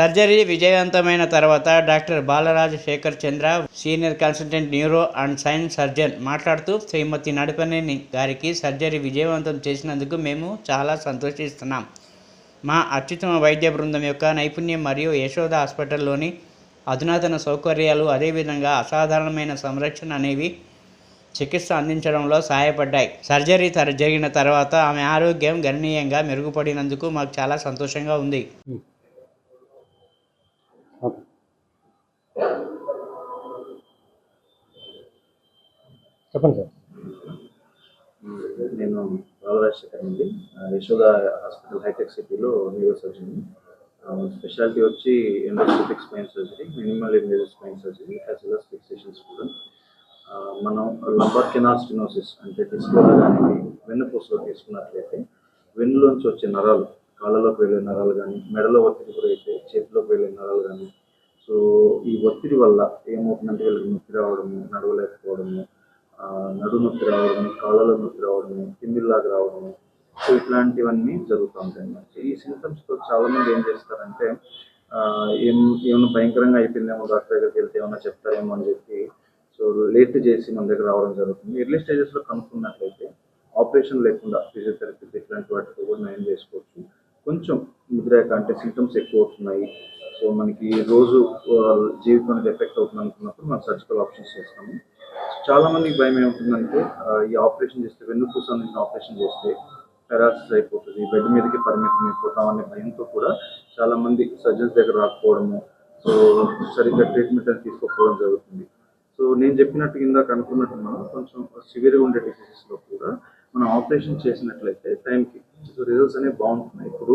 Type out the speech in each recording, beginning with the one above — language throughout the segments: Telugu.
సర్జరీ విజయవంతమైన తర్వాత doctor Balaraju Shekhar Chandra senior consultant neuro and science surgeon మాట్లాడుతూ శ్రీమతి నడపనేని గారికి సర్జరీ విజయవంతం చేసినందుకు మేము చాలా సంతోషిస్తున్నాం. మా అత్యుత్తమ వైద్య బృందం యొక్క నైపుణ్యం మరియు యశోద హాస్పిటల్లోని అధునాతన సౌకర్యాలు అదేవిధంగా అసాధారణమైన సంరక్షణ అనేవి చికిత్స అందించడంలో సహాయపడ్డాయి. సర్జరీ తర జరిగిన తర్వాత ఆమె ఆరోగ్యం గణనీయంగా మెరుగుపడినందుకు మాకు చాలా సంతోషంగా ఉంది. చెప్పండి సార్. నేను రాజశేఖర్ అండి. యశోద హాస్పిటల్ హైటెక్ సిటీలో న్యూరో సర్జన్. స్పెషాలిటీ వచ్చి endoscopic spine surgery minimal invasive spine surgery as well as fixations కూడా. మనం లంబార్ కెనాల్ స్టినోసిస్ అంటే డిస్కోలో కానీ వెన్నుపూసలో తీసుకున్నట్లయితే వెన్నులోంచి వచ్చే నరాలు కాళ్ళలోకి వెళ్ళే నరాలు కానీ మెడలో ఒత్తిడి గురైతే చేతిలోకి వెళ్ళే నరాలు కానీ సో ఈ ఒత్తిడి వల్ల ఏమవుతుందంటే వీళ్ళకి నొప్పి రావడము నడవలేకపోవడము నడు నొప్పి రావడము కాళ్ళలో నొప్పి రావడము కిందిలాగా రావడము. సో ఇట్లాంటివన్నీ జరుగుతూ ఉంటాయి అన్నమాట. ఈ సిమ్టమ్స్తో చాలా మంది ఏం చేస్తారంటే ఏం ఏమైనా భయంకరంగా అయిపోయిందేమో డాక్టర్ దగ్గరికి వెళ్తే ఏమైనా చెప్తారేమో అని చెప్పి సో లేట్ చేసి మన దగ్గర రావడం జరుగుతుంది. ఎర్లీ స్టేజెస్లో కనుక్కున్నట్లయితే ఆపరేషన్ లేకుండా ఫిజియోథెరపీ ఇట్లాంటి వాటితో కూడా నయం చేసుకోవచ్చు. కొంచెం ముద్రేక అంటే సిమ్టమ్స్ ఎక్కువ అవుతున్నాయి. సో మనకి రోజు ఆ, జీవితానికి ఎఫెక్ట్ అవుతుంది అనుకున్నప్పుడు మనం సర్జికల్ ఆప్షన్స్ చేస్తాము. చాలా మందికి భయం ఏముంటుందంటే ఈ ఆపరేషన్ చేస్తే వెన్నుపూస నుంచి ఆపరేషన్ చేస్తే పెరాసిస్ అయిపోతుంది బెడ్ మీదకి పరిమితం అయిపోతాం అనే భయంతో కూడా చాలా మంది సర్జన్స్ దగ్గర రాకపోవడము సో సరిగ్గా ట్రీట్మెంట్ అని తీసుకోకపోవడం జరుగుతుంది. సో నేను చెప్పినట్టు ఇందాక అనుకున్నట్టు మనం కొంచెం సివియర్గా ఉండే డిసీజెస్లో కూడా మనం ఆపరేషన్ చేసినట్లయితే టైంకి సో రిజల్ట్స్ అనేవి బాగుంటున్నాయి. ఇప్పుడు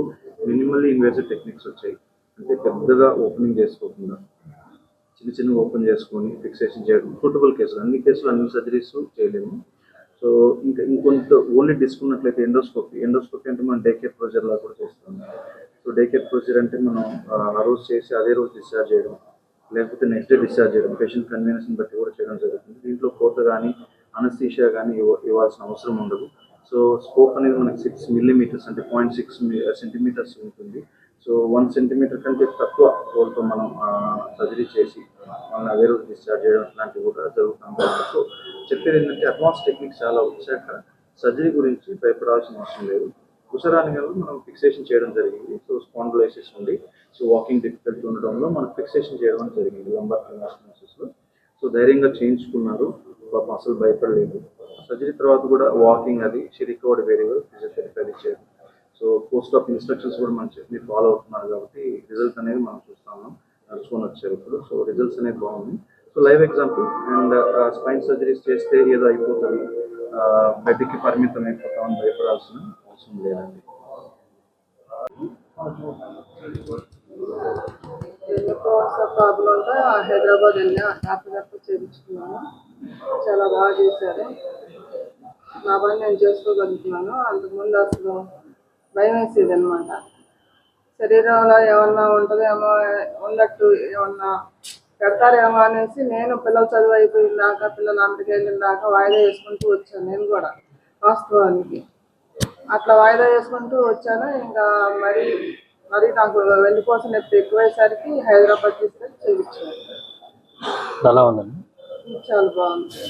మినిమల్లీ ఇన్వేసివ్ టెక్నిక్స్ వచ్చాయి. అంటే పెద్దగా ఓపెనింగ్ చేసుకోకుండా చిన్న చిన్న ఓపెన్ చేసుకొని ఫిక్సేషన్ చేయడం సూటబుల్ కేసులు అన్ని కేసులు అన్ని సర్జరీస్ చేయలేము. సో ఇంకా ఇంకొంత ఓన్లీ తీసుకున్నట్లయితే ఎండోస్కోపీ ఎండోస్కోపీ అంటే మనం డేకేర్ ప్రొసీజర్ లా కూడా చేస్తాం సో డేకేర్ ప్రొసీజర్ అంటే మనం ఆ, రోజు చేసి అదే రోజు డిశ్చార్జ్ చేయడం లేకపోతే నెక్స్ట్ డే డిశ్చార్జ్ చేయడం పేషెంట్ కన్వీనియన్స్ బట్టి కూడా చేయడం జరుగుతుంది. దీంట్లో కోత కానీ అనస్థీషియా కానీ ఇవ్వాల్సిన అవసరం ఉండదు. సో స్కోప్ అనేది మనకి సిక్స్ మిల్లీమీటర్స్ అంటే పాయింట్ సిక్స్ సెంటీమీటర్స్ ఉంటుంది. సో వన్ సెంటీమీటర్ కంటే తక్కువ హోల్తో మనం సర్జరీ చేసి మనం అదే డిశ్చార్జ్ చేయడం లాంటివి కూడా జరుగుతుంది సో చెప్పేది ఏంటంటే అడ్వాన్స్ టెక్నిక్స్ చాలా వచ్చాక సర్జరీ గురించి భయపడాల్సిన అవసరం లేదు. ఉసరాని వల్ల మనం ఫిక్సేషన్ చేయడం జరిగింది. సో స్పాండిలైసిస్ ఉంది. సో వాకింగ్ డిఫికల్టీ ఉండడంలో మనం ఫిక్సేషన్ చేయడం జరిగింది. లంబర్లో. సో ధైర్యంగా చేయించుకున్నారు. పాపం అసలు భయపడలేదు. సర్జరీ తర్వాత కూడా వాకింగ్ అది రికవర్డ్ వెరీ వెల్ ఫిజియోథెరపీ అది చేయడం సో పోస్ట్ ఆఫ్ ఇన్స్ట్రక్షన్స్ కూడా మనం చెప్పి ఫాలో అవుతున్నారు కాబట్టి రిజల్ట్ అనేది మనం చూస్తాము ఉన్నాం నడుచుకొని వచ్చారు ఇప్పుడు. సో రిజల్ట్స్ అనేది బాగుంది so live example and spine surgeries చేస్తే ఏదో అయిపోతుంది. బెడ్కి పరిమితం అయిపోతామని భయపడాల్సిన అవసరం లేదండి. ఎన్నుకోవాల్సిన హైదరాబాద్ వెళ్ళి హ్యాపీగా చేయించుకున్నాను చాలా బాగా చేశారు. నా పని నేను చేసుకోగలుగుతున్నాను. అంతకుముందు అసలు భయం వేసేది అనమాట శరీరంలో ఏమన్నా ఉంటుందేమో ఉన్నట్టు ఏమన్నా పెడతారేమో అనేసి నేను పిల్లలు చదువు అయిపోయిన దాకా పిల్లలు అమెరికా వెళ్ళిన దాకా వాయిదా వేసుకుంటూ వచ్చాను నేను కూడా వాస్తవానికి. అట్లా వాయిదా వేసుకుంటూ వచ్చాను. ఇంకా మరి మరి నాకు వెళ్ళిపోసిన నొప్పి ఎక్కువయ్యేసరికి హైదరాబాద్ తీసుకెళ్ళి ఉందండి చాలా బాగుంది.